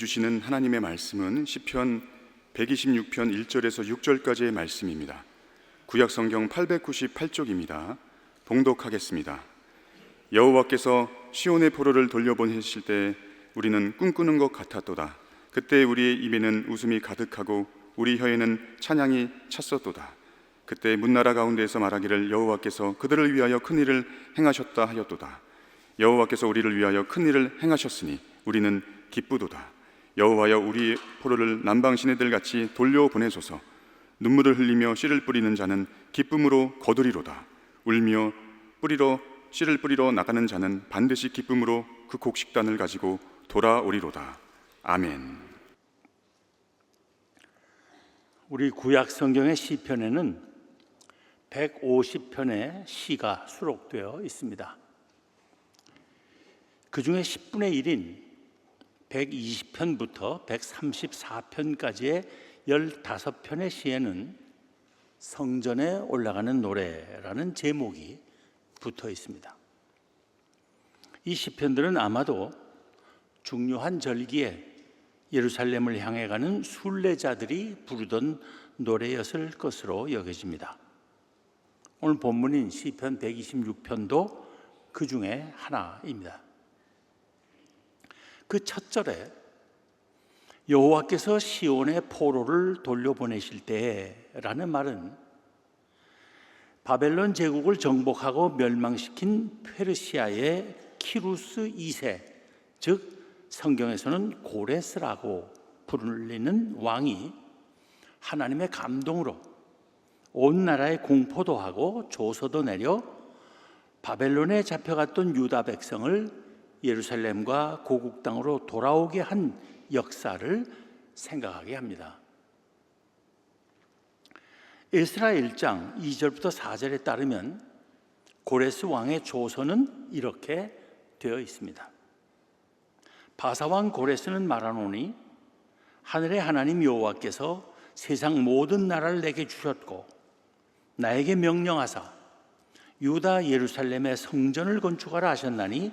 주시는 하나님의 말씀은 시편 126편 1절에서 6절까지의 말씀입니다. 구약 성경 898쪽입니다. 봉독하겠습니다. 여호와께서 시온의 포로를 돌려보내실 때 우리는 꿈꾸는 것 같았도다. 그때 우리의 입에는 웃음이 가득하고 우리 혀에는 찬양이 찼었도다. 그때 문나라 가운데에서 말하기를 여호와께서 그들을 위하여 큰 일을 행하셨다 하였도다. 여호와께서 우리를 위하여 큰 일을 행하셨으니 우리는 기쁘도다. 여호와여 우리 포로를 남방 시내들 같이 돌려 보내소서. 눈물을 흘리며 씨를 뿌리는 자는 기쁨으로 거두리로다. 울며 뿌리러 씨를 뿌리러 나가는 자는 반드시 기쁨으로 그 곡식단을 가지고 돌아오리로다. 아멘. 우리 구약 성경의 시편에는 150편의 시가 수록되어 있습니다. 그 중에 10분의 1인 120편부터 134편까지의 15편의 시에는 성전에 올라가는 노래라는 제목이 붙어 있습니다. 이 시편들은 아마도 중요한 절기에 예루살렘을 향해 가는 순례자들이 부르던 노래였을 것으로 여겨집니다. 오늘 본문인 시편 126편도 그 중에 하나입니다. 그 첫 절에 여호와께서 시온의 포로를 돌려보내실 때라는 말은 바벨론 제국을 정복하고 멸망시킨 페르시아의 키루스 2세, 즉 성경에서는 고레스라고 부르는 왕이 하나님의 감동으로 온 나라에 공포도 하고 조서도 내려 바벨론에 잡혀갔던 유다 백성을 예루살렘과 고국 땅으로 돌아오게 한 역사를 생각하게 합니다. 에스라 1장 2절부터 4절에 따르면 고레스 왕의 조서는 이렇게 되어 있습니다. 바사왕 고레스는 말하노니 하늘의 하나님 여호와께서 세상 모든 나라를 내게 주셨고 나에게 명령하사 유다 예루살렘의 성전을 건축하라 하셨나니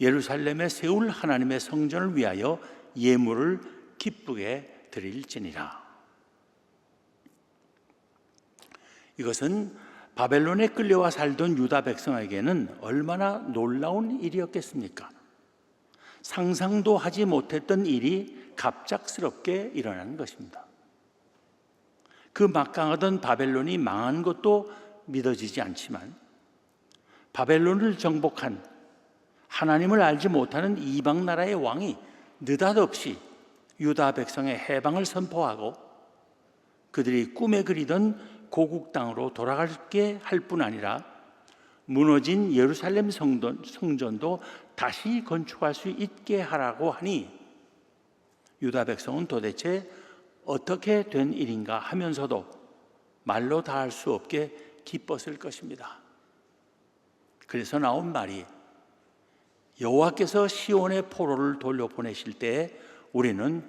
예루살렘에 세울 하나님의 성전을 위하여 예물을 기쁘게 드릴지니라. 이것은 바벨론에 끌려와 살던 유다 백성에게는 얼마나 놀라운 일이었겠습니까? 상상도 하지 못했던 일이 갑작스럽게 일어나는 것입니다. 그 막강하던 바벨론이 망한 것도 믿어지지 않지만 바벨론을 정복한 하나님을 알지 못하는 이방 나라의 왕이 느닷없이 유다 백성의 해방을 선포하고 그들이 꿈에 그리던 고국 땅으로 돌아가게 할 뿐 아니라 무너진 예루살렘 성전, 성전도 다시 건축할 수 있게 하라고 하니 유다 백성은 도대체 어떻게 된 일인가 하면서도 말로 다 할 수 없게 기뻤을 것입니다. 그래서 나온 말이 여호와께서 시온의 포로를 돌려보내실 때 우리는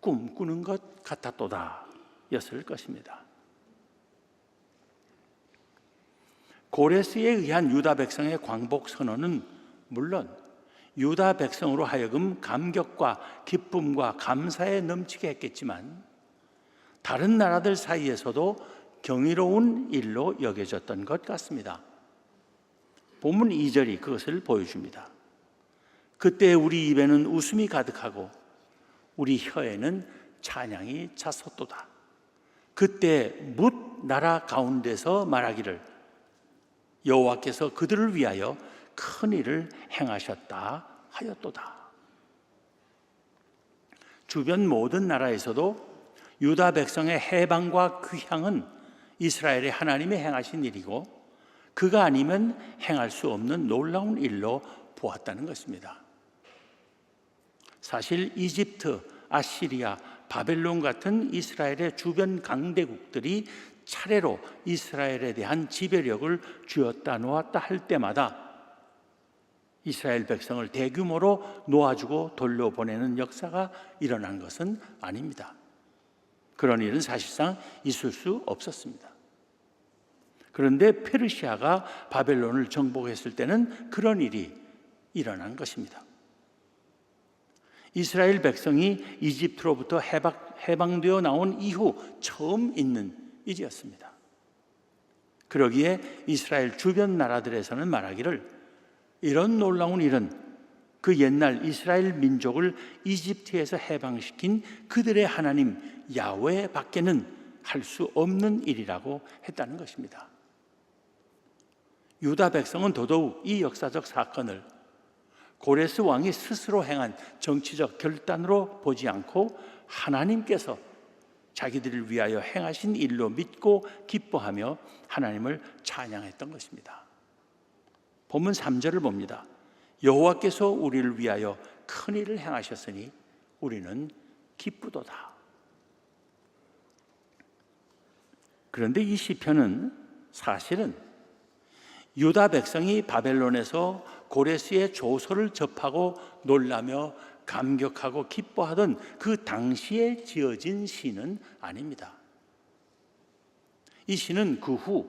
꿈꾸는 것 같았도다 였을 것입니다. 고레스에 의한 유다 백성의 광복 선언은 물론 유다 백성으로 하여금 감격과 기쁨과 감사에 넘치게 했겠지만 다른 나라들 사이에서도 경이로운 일로 여겨졌던 것 같습니다. 본문 2절이 그것을 보여줍니다. 그때 우리 입에는 웃음이 가득하고 우리 혀에는 찬양이 찼었도다. 그때 뭇 나라 가운데서 말하기를 여호와께서 그들을 위하여 큰 일을 행하셨다 하였도다. 주변 모든 나라에서도 유다 백성의 해방과 귀향은 이스라엘의 하나님이 행하신 일이고 그가 아니면 행할 수 없는 놀라운 일로 보았다는 것입니다. 사실 이집트, 아시리아, 바벨론 같은 이스라엘의 주변 강대국들이 차례로 이스라엘에 대한 지배력을 쥐었다 놓았다 할 때마다 이스라엘 백성을 대규모로 놓아주고 돌려보내는 역사가 일어난 것은 아닙니다. 그런 일은 사실상 있을 수 없었습니다. 그런데 페르시아가 바벨론을 정복했을 때는 그런 일이 일어난 것입니다. 이스라엘 백성이 이집트로부터 해방, 해방되어 나온 이후 처음 있는 일이었습니다. 그러기에 이스라엘 주변 나라들에서는 말하기를 이런 놀라운 일은 그 옛날 이스라엘 민족을 이집트에서 해방시킨 그들의 하나님 야훼 밖에는 할 수 없는 일이라고 했다는 것입니다. 유다 백성은 더더욱 이 역사적 사건을 고레스 왕이 스스로 행한 정치적 결단으로 보지 않고 하나님께서 자기들을 위하여 행하신 일로 믿고 기뻐하며 하나님을 찬양했던 것입니다. 본문 3절을 봅니다. 여호와께서 우리를 위하여 큰 일을 행하셨으니 우리는 기쁘도다. 그런데 이 시편은 사실은 유다 백성이 바벨론에서 고레스의 조서를 접하고 놀라며 감격하고 기뻐하던 그 당시에 지어진 시는 아닙니다. 이 시는 그 후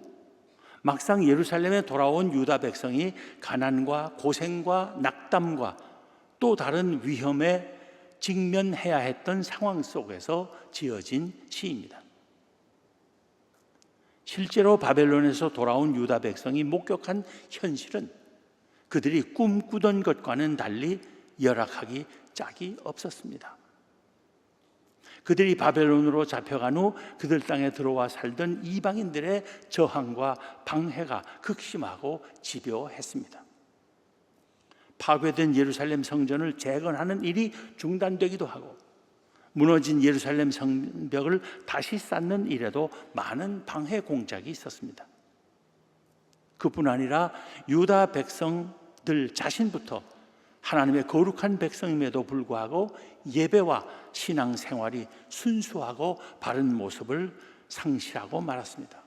막상 예루살렘에 돌아온 유다 백성이 가난과 고생과 낙담과 또 다른 위험에 직면해야 했던 상황 속에서 지어진 시입니다. 실제로 바벨론에서 돌아온 유다 백성이 목격한 현실은 그들이 꿈꾸던 것과는 달리 열악하기 짝이 없었습니다. 그들이 바벨론으로 잡혀간 후 그들 땅에 들어와 살던 이방인들의 저항과 방해가 극심하고 집요했습니다. 파괴된 예루살렘 성전을 재건하는 일이 중단되기도 하고 무너진 예루살렘 성벽을 다시 쌓는 일에도 많은 방해 공작이 있었습니다. 그뿐 아니라 유다 백성 들 자신부터 하나님의 거룩한 백성임에도 불구하고 예배와 신앙 생활이 순수하고 바른 모습을 상실하고 말았습니다.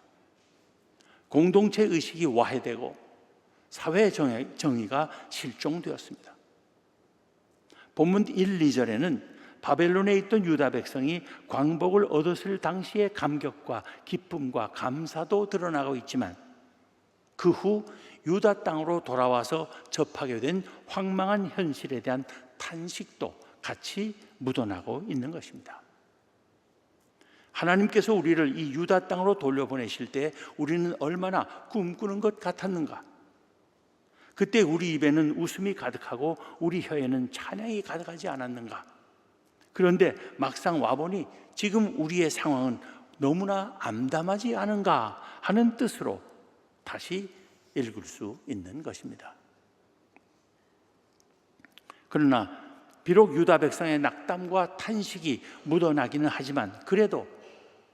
공동체 의식이 와해되고 사회 정의 가 실종되었습니다. 본문 1, 2절에는 바벨론에 있던 유다 백성이 광복을 얻었을 당시의 감격과 기쁨과 감사도 드러나고 있지만 그후 유다 땅으로 돌아와서 접하게 된 황망한 현실에 대한 탄식도 같이 묻어나고 있는 것입니다. 하나님께서 우리를 이 유다 땅으로 돌려보내실 때 우리는 얼마나 꿈꾸는 것 같았는가? 그때 우리 입에는 웃음이 가득하고 우리 혀에는 찬양이 가득하지 않았는가? 그런데 막상 와보니 지금 우리의 상황은 너무나 암담하지 않은가 하는 뜻으로 다시 읽을 수 있는 것입니다. 그러나 비록 유다 백성의 낙담과 탄식이 묻어나기는 하지만 그래도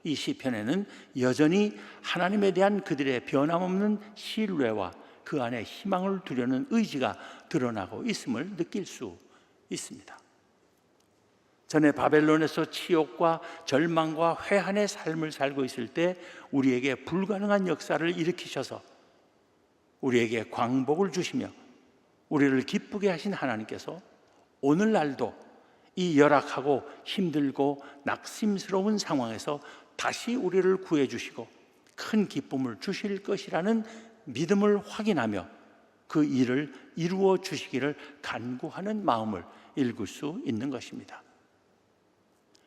이 시편에는 여전히 하나님에 대한 그들의 변함없는 신뢰와 그 안에 희망을 두려는 의지가 드러나고 있음을 느낄 수 있습니다. 전에 바벨론에서 치욕과 절망과 회한의 삶을 살고 있을 때 우리에게 불가능한 역사를 일으키셔서 우리에게 광복을 주시며 우리를 기쁘게 하신 하나님께서 오늘날도 이 열악하고 힘들고 낙심스러운 상황에서 다시 우리를 구해 주시고 큰 기쁨을 주실 것이라는 믿음을 확인하며 그 일을 이루어 주시기를 간구하는 마음을 읽을 수 있는 것입니다.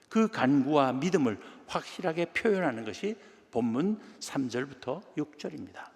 그 간구와 믿음을 확실하게 표현하는 것이 본문 3절부터 6절입니다.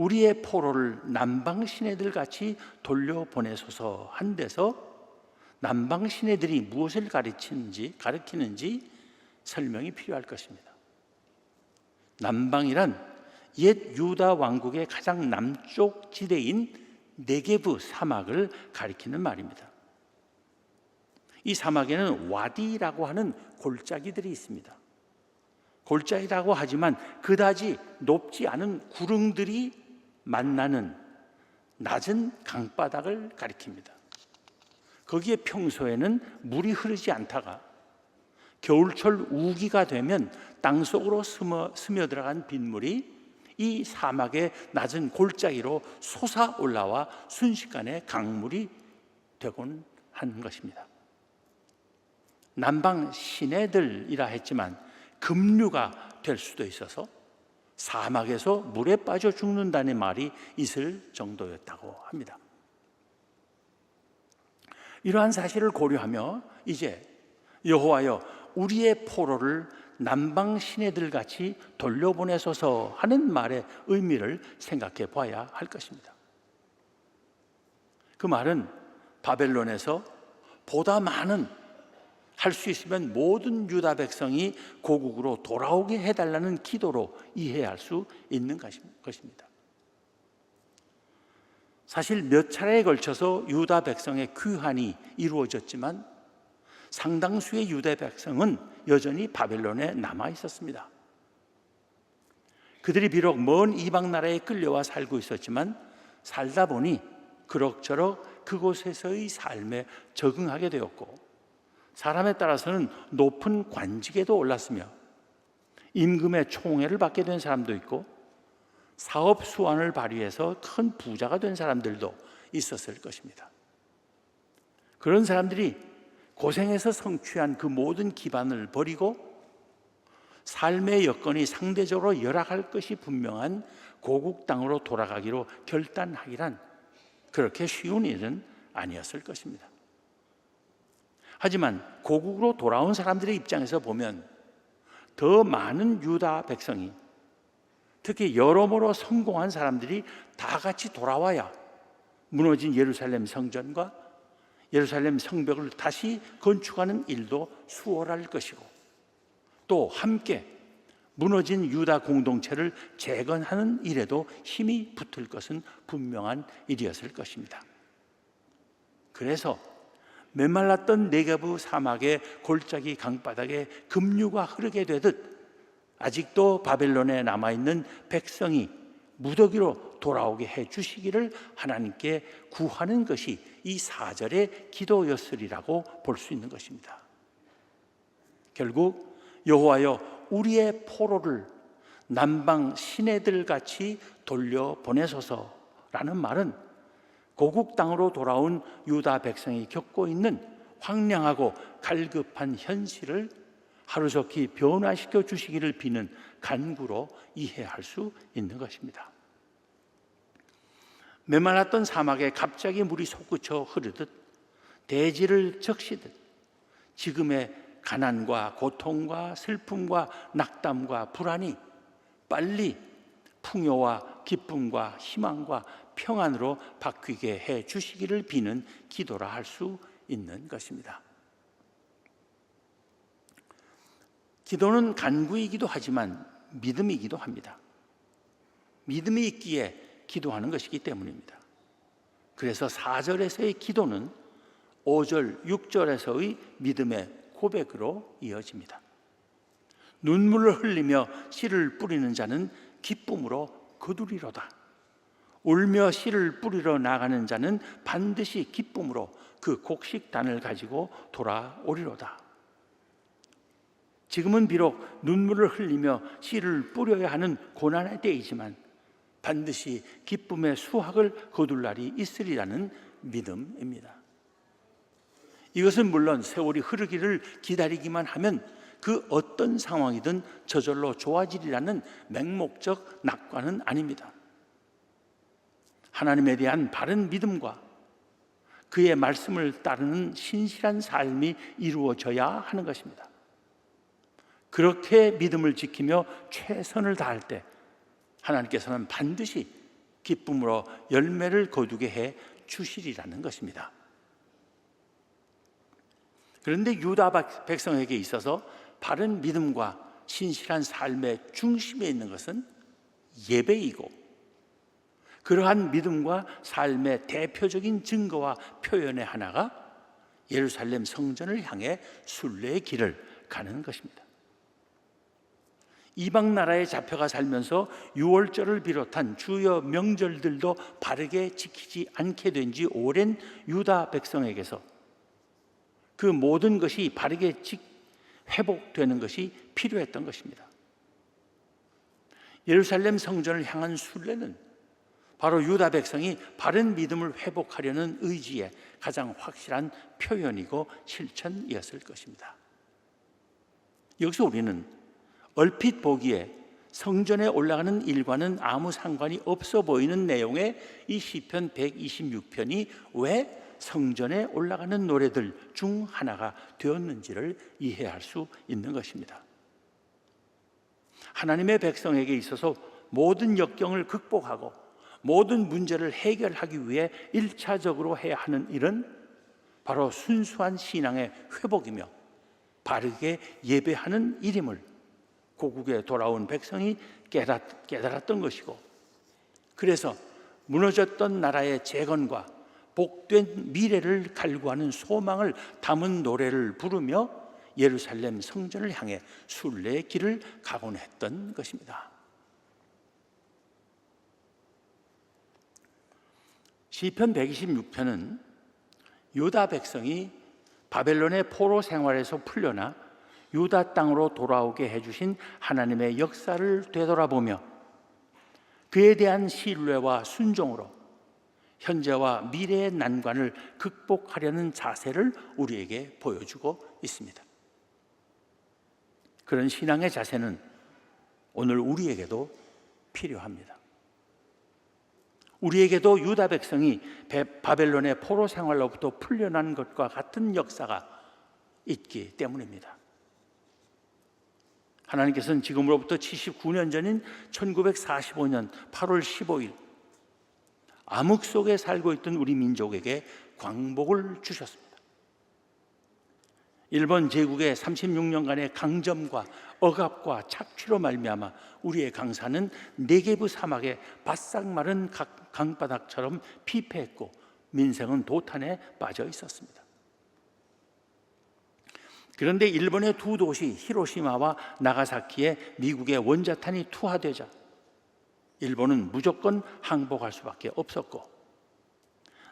우리의 포로를 남방 시내들 같이 돌려보내소서 한 데서 남방 시내들이 무엇을 가르치는지 가르치는지 설명이 필요할 것입니다. 남방이란 옛 유다 왕국의 가장 남쪽 지대인 네게브 사막을 가리키는 말입니다. 이 사막에는 와디라고 하는 골짜기들이 있습니다. 골짜기라고 하지만 그다지 높지 않은 구릉들이 만나는 낮은 강바닥을 가리킵니다. 거기에 평소에는 물이 흐르지 않다가 겨울철 우기가 되면 땅 속으로 스며, 스며들어간 빗물이 이 사막의 낮은 골짜기로 솟아 올라와 순식간에 강물이 되곤 하는 것입니다. 남방 시내들이라 했지만 급류가 될 수도 있어서 사막에서 물에 빠져 죽는다는 말이 있을 정도였다고 합니다. 이러한 사실을 고려하며 이제 여호와여 우리의 포로를 남방 시내들 같이 돌려보내소서 하는 말의 의미를 생각해 봐야 할 것입니다. 그 말은 바벨론에서 보다 많은 할 수 있으면 모든 유다 백성이 고국으로 돌아오게 해달라는 기도로 이해할 수 있는 것입니다. 사실 몇 차례에 걸쳐서 유다 백성의 귀환이 이루어졌지만 상당수의 유대 백성은 여전히 바벨론에 남아 있었습니다. 그들이 비록 먼 이방 나라에 끌려와 살고 있었지만 살다 보니 그럭저럭 그곳에서의 삶에 적응하게 되었고 사람에 따라서는 높은 관직에도 올랐으며 임금의 총애를 받게 된 사람도 있고 사업 수완을 발휘해서 큰 부자가 된 사람들도 있었을 것입니다. 그런 사람들이 고생해서 성취한 그 모든 기반을 버리고 삶의 여건이 상대적으로 열악할 것이 분명한 고국 땅으로 돌아가기로 결단하기란 그렇게 쉬운 일은 아니었을 것입니다. 하지만 고국으로 돌아온 사람들의 입장에서 보면 더 많은 유다 백성이 특히 여러모로 성공한 사람들이 다 같이 돌아와야 무너진 예루살렘 성전과 예루살렘 성벽을 다시 건축하는 일도 수월할 것이고 또 함께 무너진 유다 공동체를 재건하는 일에도 힘이 붙을 것은 분명한 일이었을 것입니다. 그래서 메말랐던 네게부 사막의 골짜기 강바닥에 급류가 흐르게 되듯 아직도 바벨론에 남아 있는 백성이 무더기로 돌아오게 해 주시기를 하나님께 구하는 것이 이 사절의 기도였으리라고 볼 수 있는 것입니다. 결국 여호와여 우리의 포로를 남방 시내들 같이 돌려 보내소서라는 말은 고국 땅으로 돌아온 유다 백성이 겪고 있는 황량하고 갈급한 현실을 하루속히 변화시켜 주시기를 비는 간구로 이해할 수 있는 것입니다. 메말랐던 사막에 갑자기 물이 솟구쳐 흐르듯 대지를 적시듯 지금의 가난과 고통과 슬픔과 낙담과 불안이 빨리 풍요와 기쁨과 희망과 평안으로 바뀌게 해 주시기를 비는 기도라 할 수 있는 것입니다. 기도는 간구이기도 하지만 믿음이기도 합니다. 믿음이 있기에 기도하는 것이기 때문입니다. 그래서 4절에서의 기도는 5절, 6절에서의 믿음의 고백으로 이어집니다. 눈물을 흘리며 씨를 뿌리는 자는 기쁨으로 거두리로다. 울며 씨를 뿌리러 나가는 자는 반드시 기쁨으로 그 곡식단을 가지고 돌아오리로다. 지금은 비록 눈물을 흘리며 씨를 뿌려야 하는 고난의 때이지만 반드시 기쁨의 수확을 거둘 날이 있으리라는 믿음입니다. 이것은 물론 세월이 흐르기를 기다리기만 하면 그 어떤 상황이든 저절로 좋아지리라는 맹목적 낙관은 아닙니다. 하나님에 대한 바른 믿음과 그의 말씀을 따르는 신실한 삶이 이루어져야 하는 것입니다. 그렇게 믿음을 지키며 최선을 다할 때 하나님께서는 반드시 기쁨으로 열매를 거두게 해 주시리라는 것입니다. 그런데 유다 백성에게 있어서 바른 믿음과 신실한 삶의 중심에 있는 것은 예배이고 그러한 믿음과 삶의 대표적인 증거와 표현의 하나가 예루살렘 성전을 향해 순례의 길을 가는 것입니다. 이방 나라에 잡혀가 살면서 유월절을 비롯한 주요 명절들도 바르게 지키지 않게 된 지 오랜 유다 백성에게서 그 모든 것이 바르게 지- 회복되는 것이 필요했던 것입니다. 예루살렘 성전을 향한 순례는 바로 유다 백성이 바른 믿음을 회복하려는 의지의 가장 확실한 표현이고 실천이었을 것입니다. 여기서 우리는 얼핏 보기에 성전에 올라가는 일과는 아무 상관이 없어 보이는 내용의 이 시편 126편이 왜 성전에 올라가는 노래들 중 하나가 되었는지를 이해할 수 있는 것입니다. 하나님의 백성에게 있어서 모든 역경을 극복하고 모든 문제를 해결하기 위해 일차적으로 해야 하는 일은 바로 순수한 신앙의 회복이며 바르게 예배하는 일임을 고국에 돌아온 백성이 깨닫, 깨달았던 것이고 그래서 무너졌던 나라의 재건과 복된 미래를 갈구하는 소망을 담은 노래를 부르며 예루살렘 성전을 향해 순례의 길을 가곤 했던 것입니다. 시편 126편은 유다 백성이 바벨론의 포로 생활에서 풀려나 유다 땅으로 돌아오게 해주신 하나님의 역사를 되돌아보며 그에 대한 신뢰와 순종으로 현재와 미래의 난관을 극복하려는 자세를 우리에게 보여주고 있습니다. 그런 신앙의 자세는 오늘 우리에게도 필요합니다. 우리에게도 유다 백성이 배- 바벨론의 포로 생활로부터 풀려난 것과 같은 역사가 있기 때문입니다. 하나님께서는 지금으로부터 79년 전인 1945년 8월 15일 암흑 속에 살고 있던 우리 민족에게 광복을 주셨습니다. 일본 제국의 36년간의 강점과 억압과 착취로 말미암아 우리의 강사는 네게부 사막의 바싹 마른 각- 강바닥처럼 피폐했고 민생은 도탄에 빠져 있었습니다. 그런데 일본의 두 도시 히로시마와 나가사키에 미국의 원자탄이 투하되자 일본은 무조건 항복할 수밖에 없었고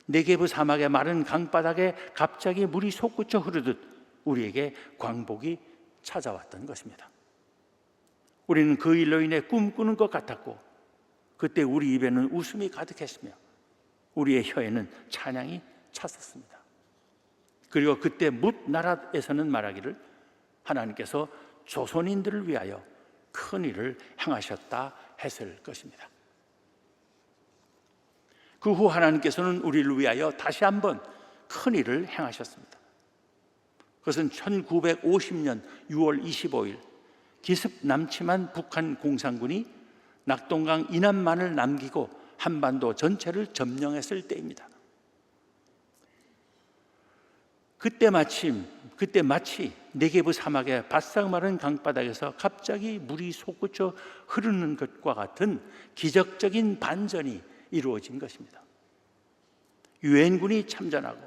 네게부 사막의 마른 강바닥에 갑자기 물이 솟구쳐 흐르듯 우리에게 광복이 찾아왔던 것입니다. 우리는 그 일로 인해 꿈꾸는 것 같았고 그때 우리 입에는 웃음이 가득했으며 우리의 혀에는 찬양이 찼었습니다. 그리고 그때 뭇 나라에서는 말하기를 하나님께서 조선인들을 위하여 큰 일을 행하셨다 했을 것입니다. 그 후 하나님께서는 우리를 위하여 다시 한번 큰 일을 행하셨습니다. 그것은 1950년 6월 25일 기습 남침한 북한 공산군이 낙동강 이남만을 남기고 한반도 전체를 점령했을 때입니다. 그때 마침 그때 마치 네게부 사막의 바싹 마른 강바닥에서 갑자기 물이 솟구쳐 흐르는 것과 같은 기적적인 반전이 이루어진 것입니다. 유엔군이 참전하고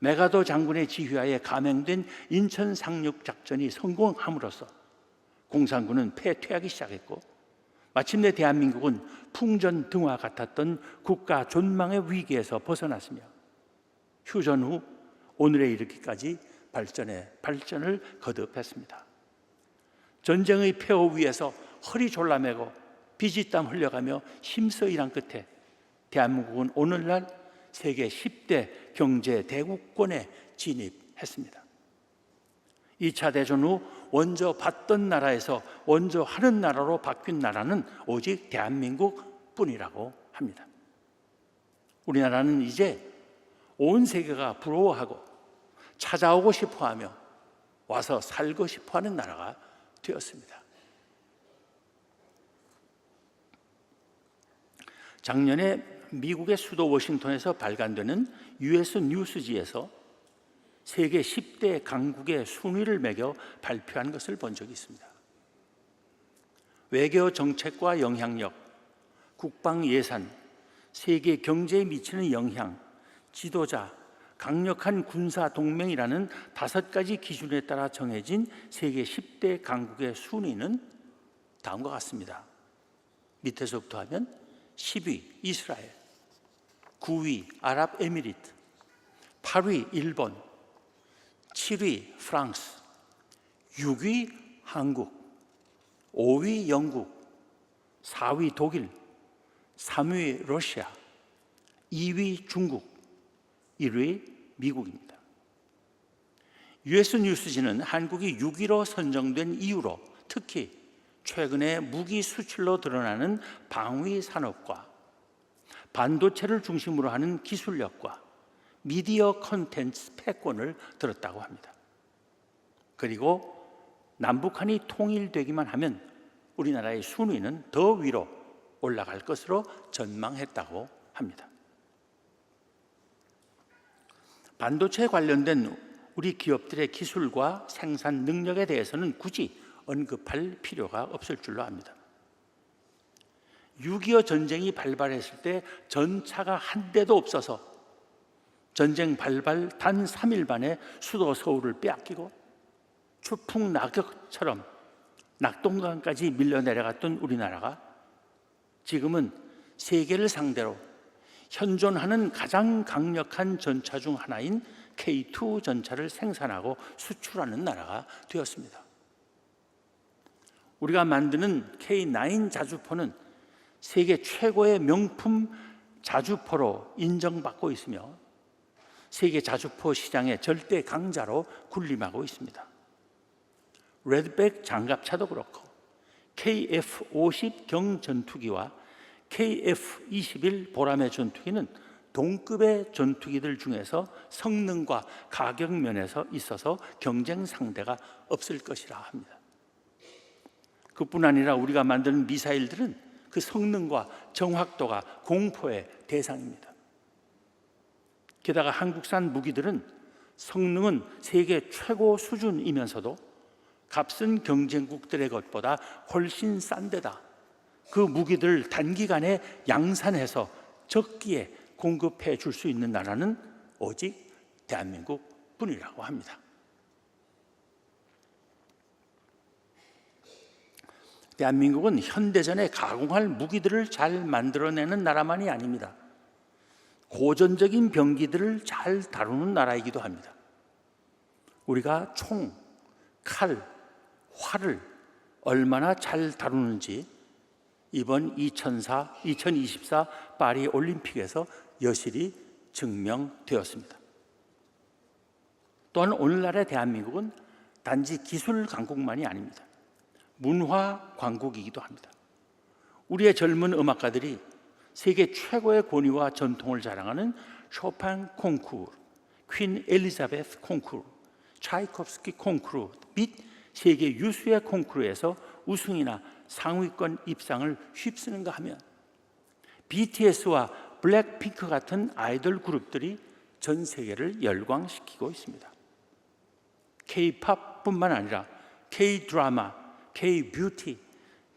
메가도 장군의 지휘하에 감행된 인천 상륙 작전이 성공함으로써 공산군은 패퇴하기 시작했고 마침내 대한민국은 풍전 등화 같았던 국가 존망의 위기에서 벗어났으며 휴전 후 오늘에 이르기까지 발전에 발전을 거듭했습니다. 전쟁의 폐허 위에서 허리 졸라매고 비지땀 흘려가며 힘써 일한 끝에 대한민국은 오늘날 세계 10대 경제 대국권에 진입했습니다. 2차 대전 후 원조 받던 나라에서 원조 하는 나라로 바뀐 나라는 오직 대한민국 뿐이라고 합니다. 우리나라는 이제 온 세계가 부러워하고 찾아오고 싶어 하며 와서 살고 싶어 하는 나라가 되었습니다. 작년에 미국의 수도 워싱턴에서 발간되는 US 뉴스지에서 세계 10대 강국의 순위를 매겨 발표한 것을 본 적이 있습니다. 외교 정책과 영향력, 국방 예산, 세계 경제에 미치는 영향, 지도자, 강력한 군사 동맹이라는 다섯 가지 기준에 따라 정해진 세계 10대 강국의 순위는 다음과 같습니다. 밑에서부터 하면 10위 이스라엘, 9위 아랍에미리트, 8위 일본, 7위 프랑스, 6위 한국, 5위 영국, 4위 독일, 3위 러시아, 2위 중국, 1위 미국입니다. US 뉴스지는 한국이 6위로 선정된 이유로 특히 최근에 무기 수출로 드러나는 방위 산업과 반도체를 중심으로 하는 기술력과 미디어 컨텐츠 패권을 들었다고 합니다. 그리고 남북한이 통일되기만 하면 우리나라의 순위는 더 위로 올라갈 것으로 전망했다고 합니다. 반도체 관련된 우리 기업들의 기술과 생산 능력에 대해서는 굳이 언급할 필요가 없을 줄로 압니다. 6.25 전쟁이 발발했을 때 전차가 한 대도 없어서 전쟁 발발 단 3일 만에 수도 서울을 빼앗기고 추풍 낙엽처럼 낙동강까지 밀려 내려갔던 우리나라가 지금은 세계를 상대로 현존하는 가장 강력한 전차 중 하나인 K2 전차를 생산하고 수출하는 나라가 되었습니다. 우리가 만드는 K9 자주포는 세계 최고의 명품 자주포로 인정받고 있으며 세계 자주포 시장의 절대 강자로 군림하고 있습니다. 레드백 장갑차도 그렇고 KF-50 경전투기와 KF-21 보람의 전투기는 동급의 전투기들 중에서 성능과 가격 면에서 있어서 경쟁 상대가 없을 것이라 합니다. 그뿐 아니라 우리가 만드는 미사일들은 그 성능과 정확도가 공포의 대상입니다. 게다가 한국산 무기들은 성능은 세계 최고 수준이면서도 값은 경쟁국들의 것보다 훨씬 싼 데다 그 무기들 단기간에 양산해서 적기에 공급해 줄 수 있는 나라는 오직 대한민국 뿐이라고 합니다. 대한민국은 현대전에 가공할 무기들을 잘 만들어내는 나라만이 아닙니다. 고전적인 병기들을 잘 다루는 나라이기도 합니다. 우리가 총, 칼, 활을 얼마나 잘 다루는지 이번 2004, 2024 파리 올림픽에서 여실히 증명되었습니다. 또한 오늘날의 대한민국은 단지 기술 강국만이 아닙니다. 문화 강국이기도 합니다. 우리의 젊은 음악가들이 세계 최고의 권위와 전통을 자랑하는 쇼팽 콩쿠르, 퀸 엘리자베스 콩쿠르, 차이콥스키 콩쿠르 및 세계 유수의 콩쿠르에서 우승이나 상위권 입상을 휩쓰는가 하면 BTS와 블랙핑크 같은 아이돌 그룹들이 전 세계를 열광시키고 있습니다. K-팝뿐만 아니라 K-드라마, K-뷰티,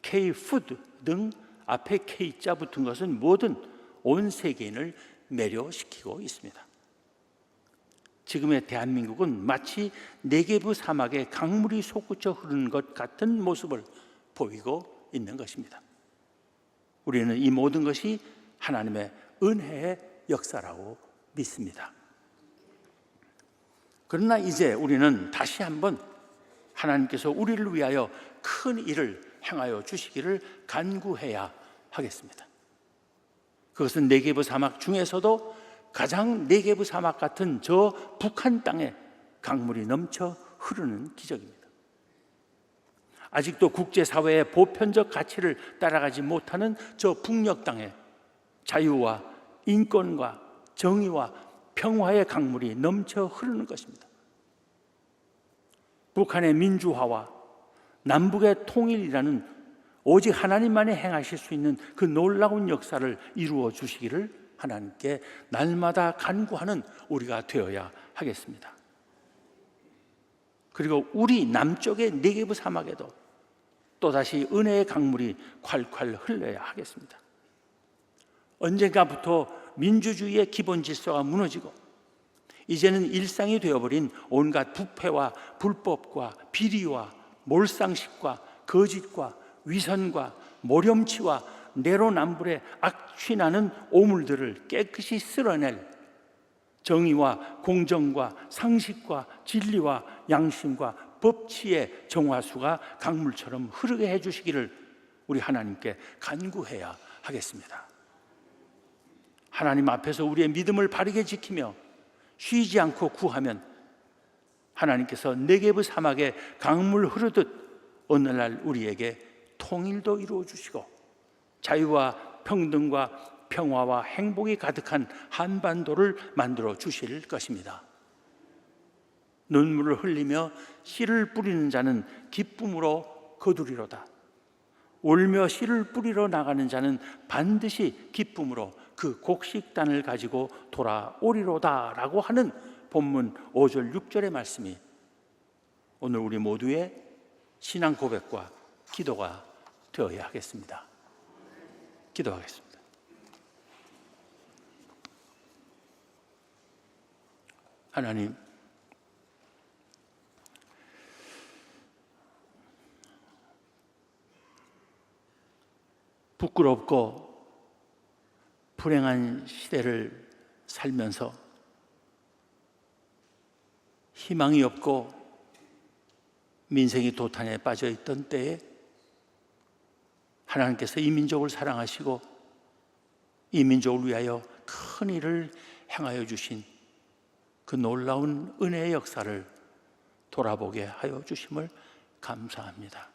K-푸드 등 앞에 K자 붙은 것은 모든 온 세계인을 매료시키고 있습니다. 지금의 대한민국은 마치 네게부 사막에 강물이 솟구쳐 흐르는 것 같은 모습을 보이고 있는 것입니다. 우리는 이 모든 것이 하나님의 은혜의 역사라고 믿습니다. 그러나 이제 우리는 다시 한번 하나님께서 우리를 위하여 큰 일을 행하여 주시기를 간구해야 하겠습니다. 그것은 네게부 사막 중에서도 가장 네게부 사막 같은 저 북한 땅에 강물이 넘쳐 흐르는 기적입니다. 아직도 국제사회의 보편적 가치를 따라가지 못하는 저 북녘 땅에 자유와 인권과 정의와 평화의 강물이 넘쳐 흐르는 것입니다. 북한의 민주화와 남북의 통일이라는 오직 하나님만이 행하실 수 있는 그 놀라운 역사를 이루어 주시기를 하나님께 날마다 간구하는 우리가 되어야 하겠습니다. 그리고 우리 남쪽의 네게브 사막에도 또다시 은혜의 강물이 콸콸 흘러야 하겠습니다. 언젠가부터 민주주의의 기본 질서가 무너지고 이제는 일상이 되어버린 온갖 부패와 불법과 비리와 몰상식과 거짓과 위선과 모렴치와 내로남불의 악취나는 오물들을 깨끗이 쓸어낼 정의와 공정과 상식과 진리와 양심과 법치의 정화수가 강물처럼 흐르게 해주시기를 우리 하나님께 간구해야 하겠습니다. 하나님 앞에서 우리의 믿음을 바르게 지키며 쉬지 않고 구하면 하나님께서 네게브 사막에 강물 흐르듯 오늘날 우리에게 통일도 이루어 주시고 자유와 평등과 평화와 행복이 가득한 한반도를 만들어 주실 것입니다. 눈물을 흘리며 씨를 뿌리는 자는 기쁨으로 거두리로다. 울며 씨를 뿌리러 나가는 자는 반드시 기쁨으로 그 곡식단을 가지고 돌아오리로다라고 하는 본문 5절 6절의 말씀이 오늘 우리 모두의 신앙 고백과 기도가 되어야 하겠습니다. 기도하겠습니다. 하나님 부끄럽고 불행한 시대를 살면서 희망이 없고 민생이 도탄에 빠져 있던 때에 하나님께서 이 민족을 사랑하시고 이 민족을 위하여 큰 일을 행하여 주신 그 놀라운 은혜의 역사를 돌아보게 하여 주심을 감사합니다.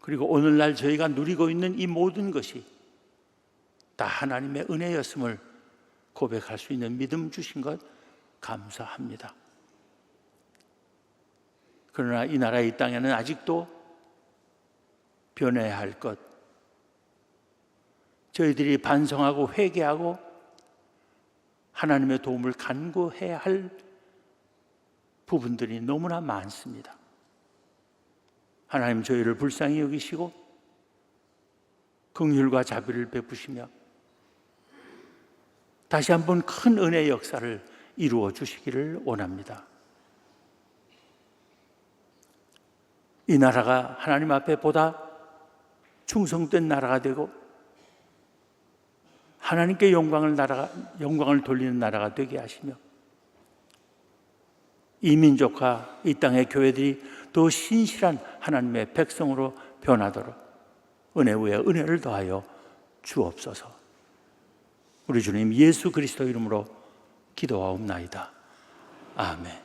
그리고 오늘날 저희가 누리고 있는 이 모든 것이 다 하나님의 은혜였음을 고백할 수 있는 믿음 주신 것 감사합니다. 그러나 이 나라 이 땅에는 아직도 변해야 할 것, 저희들이 반성하고 회개하고 하나님의 도움을 간구해야 할 부분들이 너무나 많습니다. 하나님 저희를 불쌍히 여기시고 긍휼과 자비를 베푸시며 다시 한번 큰 은혜의 역사를 이루어 주시기를 원합니다. 이 나라가 하나님 앞에 보다 충성된 나라가 되고 하나님께 영광을 나라가 영광을 돌리는 나라가 되게 하시며 이 민족과 이 땅의 교회들이 더 신실한 하나님의 백성으로 변하도록 은혜 위에 은혜를 더하여 주옵소서. 우리 주님 예수 그리스도 이름으로 기도하옵나이다. 아멘.